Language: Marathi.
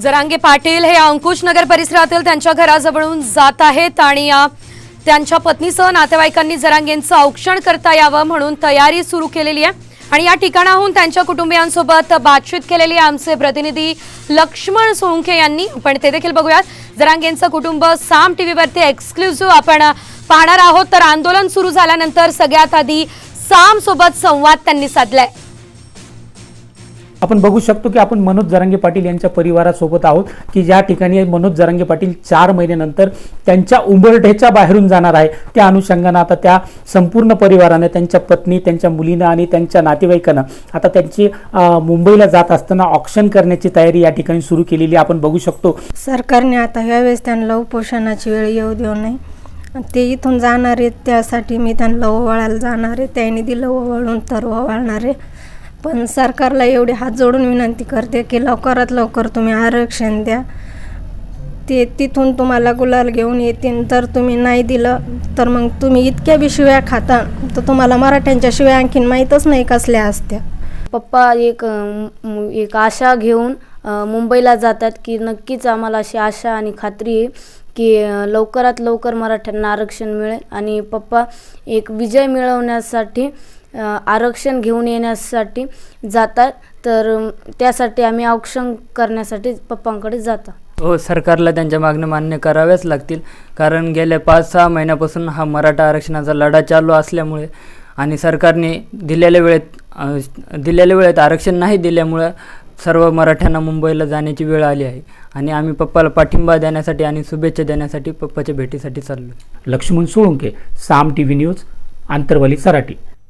जरांगे पाटील हे अंकुश नगर परिसरातील त्यांच्या घराजवळून जात आहेत आणि त्यांच्या पत्नीसह नातेवाईकांनी जरांगेंचं औक्षण करता यावं म्हणून तयारी सुरू केलेली आहे. आणि या ठिकाणाहून त्यांच्या कुटुंबियांसोबत बातचीत केलेली आहे आमचे प्रतिनिधी लक्ष्मण सोंखे यांनी. पण ते देखील बघूयात. जरांगेंचं कुटुंब साम टी व्हीवरती एक्सक्लुझिव्ह आपण पाहणार आहोत. तर आंदोलन सुरू झाल्यानंतर सगळ्यात आधी साम सोबत संवाद त्यांनी साधलाय. आपण बघू शकतो की आपण मनोज जरांगे पाटील यांच्या परिवारासोबत आहोत की ज्या ठिकाणी मनोज जरांगे पाटील चार महिन्यानंतर त्यांच्या उंबरठ्याच्या बाहेरून जाणार आहे त्या अनुषंगानं आता त्या संपूर्ण परिवारानं त्यांच्या पत्नी त्यांच्या मुलीनं आणि त्यांच्या नातेवाईकांना आता त्यांची मुंबईला जात असताना ऑक्शन करण्याची तयारी या ठिकाणी सुरू केलेली आहे. आपण बघू शकतो सरकारने आता ह्यावेळेस त्यांना उपोषणाची वेळ येऊ देऊ नये ते इथून जाणार आहेत त्यासाठी मी त्यांना ओवाळायला जाणार आहे त्यांनी दिलं ओवाळून तर ओवाळणार आहे पण सरकारला एवढी हात जोडून विनंती करते की लवकरात लवकर तुम्ही आरक्षण द्या. ते तिथून तुम्हाला गुलाल घेऊन येतील. तर तुम्ही नाही दिलं तर मग तुम्ही इतक्या बी शिव्या खाता तर तुम्हाला मराठ्यांच्या शिव्या आणखीन माहीतच नाही कसल्या असत्या. पप्पा एक एक आशा घेऊन मुंबईला जातात की नक्कीच आम्हाला अशी आशा आणि खात्री आहे की लवकरात लवकर मराठ्यांना आरक्षण मिळेल. आणि पप्पा एक विजय मिळवण्यासाठी आरक्षण घेऊन येण्यासाठी जातात. तर त्यासाठी आम्ही औक्षण करण्यासाठी पप्पांकडे जातात हो सरकारला त्यांच्या मागण्या मान्य कराव्याच लागतील. कारण गेल्या पाच सहा महिन्यापासून हा मराठा आरक्षणाचा लढा चालू असल्यामुळे आणि सरकारने दिलेल्या वेळेत दिलेल्या वेळेत आरक्षण नाही दिल्यामुळं सर्व मराठ्यांना मुंबईला जाण्याची वेळ आली आहे. आणि आम्ही पप्पाला पाठिंबा देण्यासाठी आणि शुभेच्छा देण्यासाठी पप्पाच्या भेटीसाठी चाललो Laxman Solunke Saam T V news Antarwali Sarati.